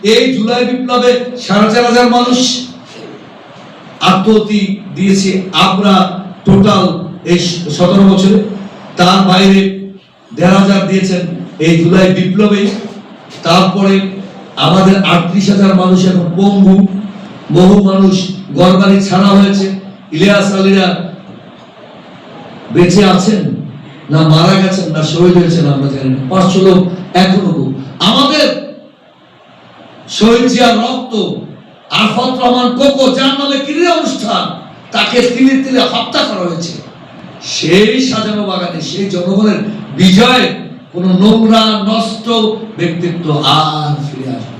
এই জুলাই বিপ্লবে সাড়ে চার হাজার মানুষ আত্মহতি দিয়েছে আমরা টোটাল এই সতেরো বছরে। তার বাইরে দেড় হাজার দিয়েছেন এই জুলাই বিপ্লবে। তারপরে আমাদের আটত্রিশ হাজার মানুষ এখন পঙ্গু। বহু মানুষ গড়বাড়ি ছাড়া হয়েছে। ইলিয়াস আলীরা বেঁচে আছেন না মারা গেছেন না শহীদ হয়েছেন আমরা জানি না। পাঁচশো লোক এখনও আমাদের শহীদ রক্ত আফত রহমান কোকো, যার নামে ক্রীড়া অনুষ্ঠান, তাকে তিলে তিলে হত্যা করা হয়েছে। সেই সাজানো বাগানে সেই জনগণের বিজয়, কোন নোংরা, নষ্ট ব্যক্তিত্ব আর ফিরে আসবে